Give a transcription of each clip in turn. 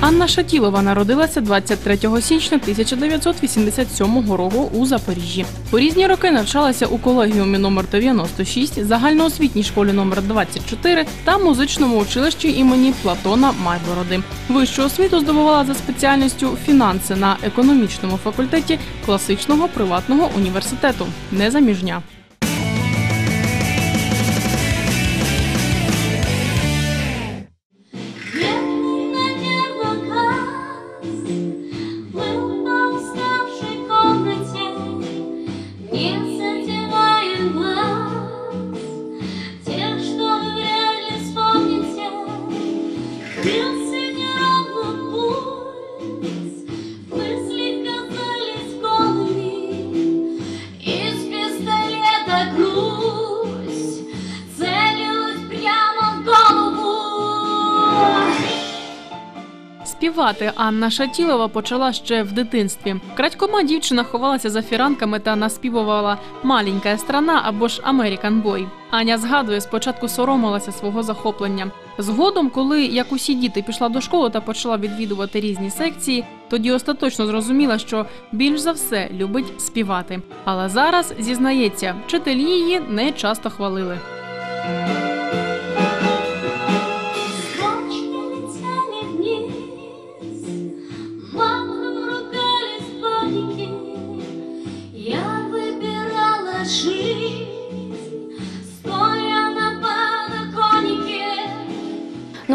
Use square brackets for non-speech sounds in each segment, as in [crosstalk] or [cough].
Анна Шатілова народилася 23 січня 1987 року у Запоріжжі. У різні роки навчалася у колегіумі номер 96, загальноосвітній школі номер 24 та музичному училищі імені Платона Майбороди. Вищу освіту здобувала за спеціальністю фінанси на економічному факультеті класичного приватного університету. Незаміжня. Співати Анна Шатілова почала ще в дитинстві. Крадькома дівчина ховалася за фіранками та наспівувала Маленька страна або ж Американ Бой. Аня згадує, спочатку соромилася свого захоплення. Згодом, коли як усі діти пішла до школи та почала відвідувати різні секції, тоді остаточно зрозуміла, що більш за все любить співати. Але зараз зізнається, вчителі її не часто хвалили.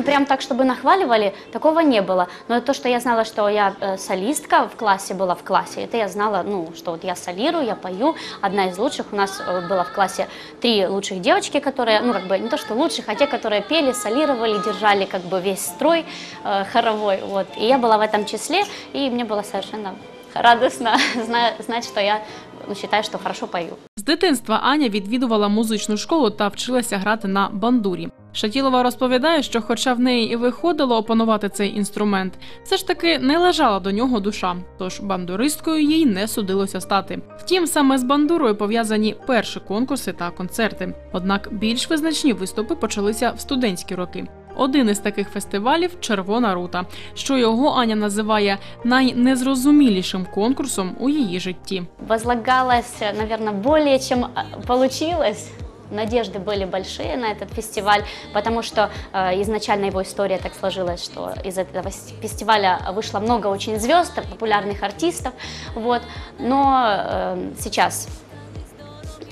Прям так, чтобы нахваливали, такого не было. Но то, что я знала, что я э, солистка в классе была в классе, это я знала, ну, что вот я солирую, я пою, одна из лучших. У нас э, было в классе три лучших девочки, которые, ну, как бы, не то, что лучших, а те, которые пели, солировали, держали, как бы, весь строй э, хоровой, вот. И я была в этом числе, и мне было совершенно радостно [laughs] зна- знать, я ну, считаю, что хорошо пою. З дитинства Аня відвідувала музичну школу та вчилася грати на бандурі. Шатілова розповідає, що, хоча в неї і виходило опанувати цей інструмент, все ж таки не лежала до нього душа, тож бандуристкою їй не судилося стати. Втім, саме з бандурою пов'язані перші конкурси та концерти. Однак більш визначні виступи почалися в студентські роки. Один із таких фестивалів Червона рута, що його Аня називає найнезрозумілішим конкурсом у її житті. возлагалось, наверное, более чем а, получилось. Надежды были большие на этот фестиваль, потому что э, изначально его история так сложилась, что из этого с- фестиваля вышло много очень звезд, популярных артистов, вот. Но э, сейчас э,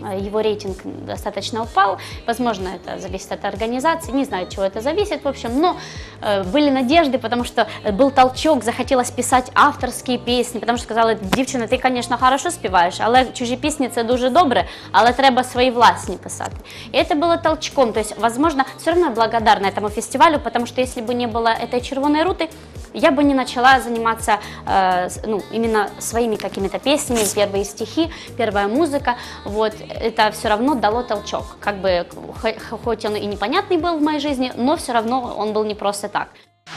его рейтинг достаточно упал. Возможно, это зависит от организации, не знаю, от чего это зависит, в общем, но э, были надежды, потому что э, был толчок, захотелось писать авторські пісні, потому що сказали, дівчина, ти, конечно, хорошо співаєш, але чужі пісні це дуже добре, але треба свої власні писати. И это было толчком, то есть, возможно, все равно я благодарна этому фестивалю, потому что если бы не было этой червоной руты, я бы не начала заниматься э, с- ну, именно своими какими-то песнями, первые стихи, первая музыка. Вот, это все равно дало толчок. Как бы, хо- хоть он и непонятный был в моей жизни, но все равно он был не просто так.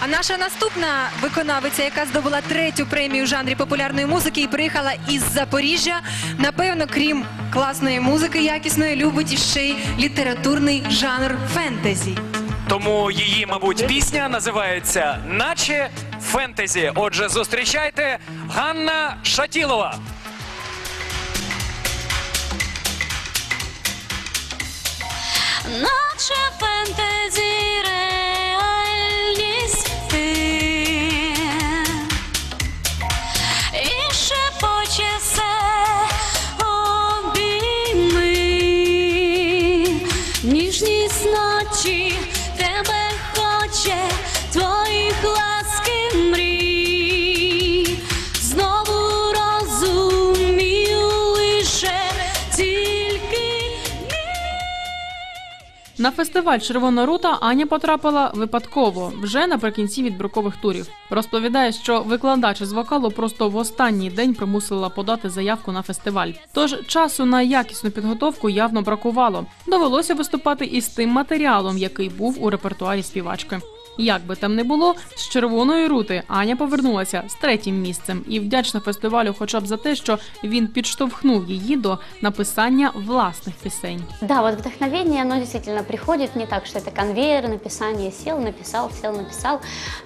А наша наступна виконавиця, яка здобула третю премію в жанрі популярної музики і приїхала із Запоріжжя, напевно, крім класної музики якісної, любить іще й літературний жанр фентезі. Тому її, мабуть, пісня називається Наче фентезі. Отже, зустрічайте Ганна Шатілова. Наче фентезі На фестиваль Червона рута Аня потрапила випадково вже наприкінці відбрукових турів. Розповідає, що викладач з вокалу просто в останній день примусила подати заявку на фестиваль. Тож часу на якісну підготовку явно бракувало. Довелося виступати із тим матеріалом, який був у репертуарі співачки. Як би там не було, з червоної рути Аня повернулася з третім місцем і вдячна фестивалю, хоча б за те, що він підштовхнув її до написання власних пісень. Да, вот вдохновение, оно действительно приходит не так, что это конвейер, написание, сел, написал, сел, написал.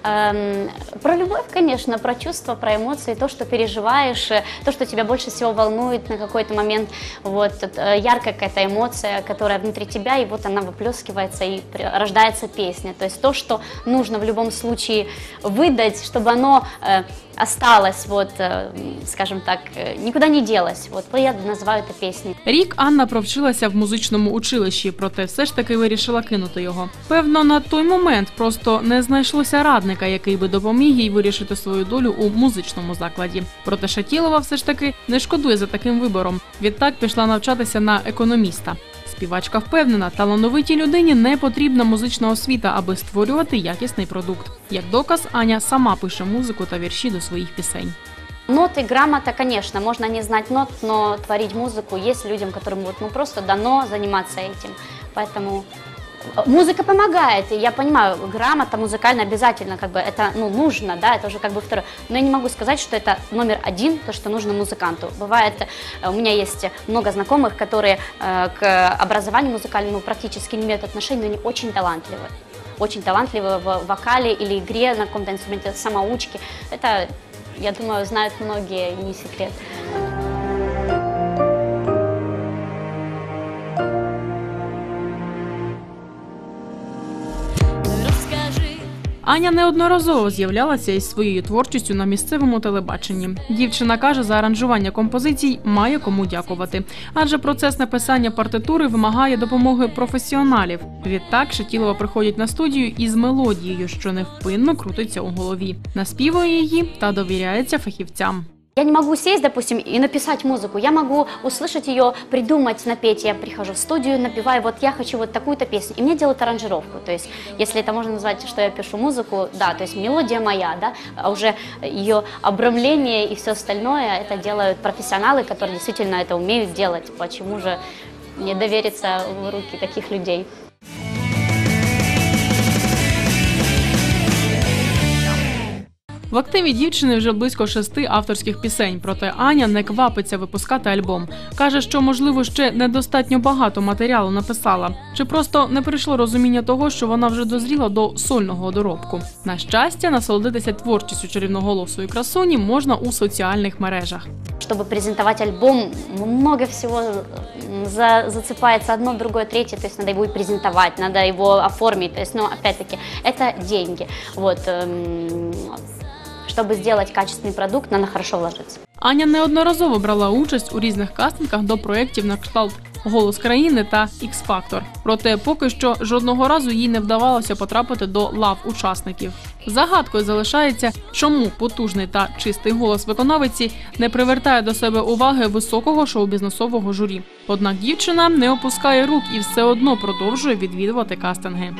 Эм, про любовь, конечно, про чувства, про эмоции, то, что переживаешь, э, то, что тебя больше всего волнует на какой-то момент, вот, э, яркая какая-то эмоция, которая внутри тебя, и вот она выплескивается, и при- рождается песня. То есть то, что нужно в любом случае выдать, чтобы оно э, осталось, вот, э, скажем так, э, никуда не делось. Вот я называю это песней. Рік Анна провчилася в музичному училищі, проте все ж таки вирішила кинути його. Певно, на той момент просто не знайшлося радника, який би допоміг їй вирішити свою долю у музичному закладі. Проте Шатілова все ж таки не шкодує за таким вибором. Відтак пішла навчатися на економіста. Співачка впевнена, талановитій людині не потрібна музична освіта, аби створювати якісний продукт. Як доказ, Аня сама пише музику та вірші до своїх пісень. Ноты, грамота, конечно, можно не знать нот, но творить музыку есть людям, которым вот, ну, просто дано заниматься этим. Поэтому э, музыка помогает, и я понимаю, грамота музыкальная обязательно, как бы это ну, нужно, да, это уже как бы второе. Но я не могу сказать, что это номер один, то, что нужно музыканту. Бывает, э, у меня есть много знакомых, которые э, к образованию музыкальному практически не имеют отношения, но они очень талантливы. Очень талантливы в вокале или игре на каком-то инструменте, самоучки. Это я думаю, знают многие, не секрет. Аня неодноразово з'являлася із своєю творчістю на місцевому телебаченні. Дівчина каже, за аранжування композицій має кому дякувати, адже процес написання партитури вимагає допомоги професіоналів. Відтак Шатілова приходить на студію із мелодією, що невпинно крутиться у голові, наспівує її та довіряється фахівцям. Я не могу сесть, допустим, и написать музыку. Я могу услышать ее, придумать, напеть. Я прихожу в студию, напеваю, вот я хочу вот такую-то песню. И мне делают аранжировку. То есть, если это можно назвать, что я пишу музыку, да, то есть мелодия моя, да, а уже ее обрамление и все остальное, это делают профессионалы, которые действительно это умеют делать. Почему же не довериться в руки таких людей? В активі дівчини вже близько шести авторських пісень. Проте Аня не квапиться випускати альбом. каже, що можливо ще недостатньо багато матеріалу написала, чи просто не прийшло розуміння того, що вона вже дозріла до сольного доробку. На щастя, насолодитися творчістю чарівноголосої красуні можна у соціальних мережах. Чтобы презентовать альбом, много всего м, за- зацепается одно, другое, третье, то есть надо его и презентовать, надо его оформить, то есть, ну, опять-таки, это деньги, вот, эм, чтобы сделать качественный продукт, надо хорошо вложиться. Аня неодноразово брала участь у різних кастингах до проєктів на кшталт Голос країни та Factor. Проте поки що жодного разу їй не вдавалося потрапити до лав учасників. Загадкою залишається, чому потужний та чистий голос виконавиці не привертає до себе уваги високого шоу-бізнесового журі. Однак дівчина не опускає рук і все одно продовжує відвідувати кастинги.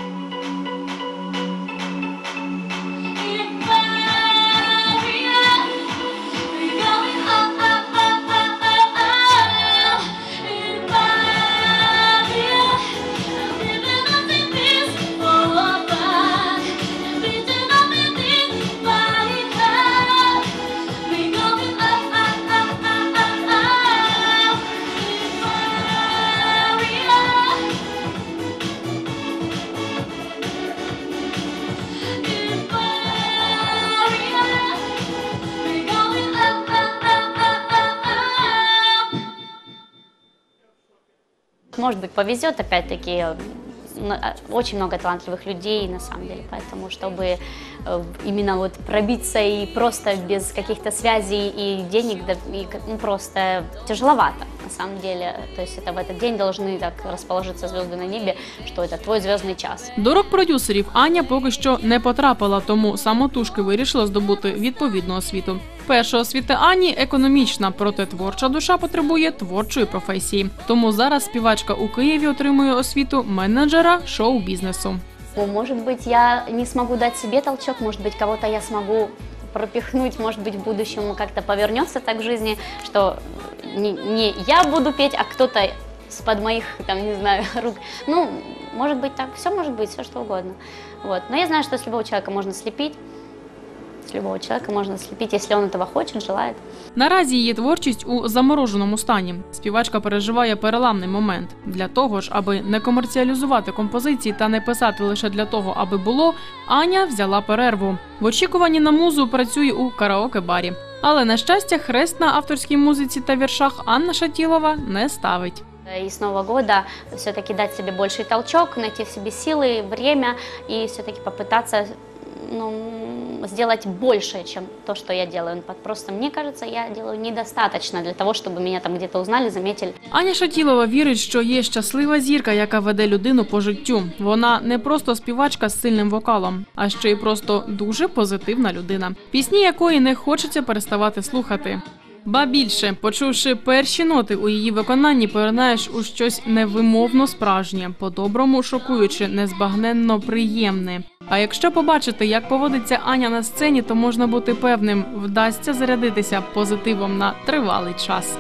Может быть, повезет, опять-таки, э, м, э, очень много талантливых людей, на самом деле, поэтому, чтобы э, именно вот пробиться и просто без каких-то связей и денег, да, и к- ну, просто тяжеловато, на самом деле. То есть это в этот день должны так расположиться звезды на небе, что это твой звездный час. До рок-продюсерів Аня поки що не потрапила, тому самотужки вирішила здобути відповідну освіту. Перша освіта Ані економічна, проте творча душа потребує творчої професії. Тому зараз співачка у Києві отримує освіту менеджера шоу-бізнесу. Ну, Может быть, я не смогу дать себе толчок, может быть, кого-то я смогу пропихнуть, может быть, в будущем как-то повернется так в жизни, что не, не я буду петь, а кто-то с под моих, там, не знаю, [laughs] рук. Ну, может быть, так, все может быть, все что угодно. Вот. Но я знаю, что с любого человека можно слепить. С любого человека можно слепить, если он этого хочет, желает. Наразі її творчість у замороженому стані. Співачка переживає переламний момент. Для того ж, аби не комерціалізувати композиції та не писати лише для того, аби було, Аня взяла перерву. В очікуванні на музу працює у караоке-барі. Але на щастя, хрест на авторській музиці та віршах Анна Шатілова не ставить. И с Нового года все-таки дать себе больший толчок, найти в себе силы, время и все-таки попытаться ну, сделать больше, чем то, что я делаю. Просто мне кажется, я делаю недостаточно для того, чтобы меня там где-то узнали, заметили. Аня Шатілова вірить, що є щаслива зірка, яка веде людину по життю. Вона не просто співачка з сильним вокалом, а ще й просто дуже позитивна людина, пісні якої не хочеться переставати слухати. Ба більше, почувши перші ноти у її виконанні, повернаєш у щось невимовно справжнє, по-доброму шокуюче, незбагненно приємне. А якщо побачити, як поводиться Аня на сцені, то можна бути певним, вдасться зарядитися позитивом на тривалий час.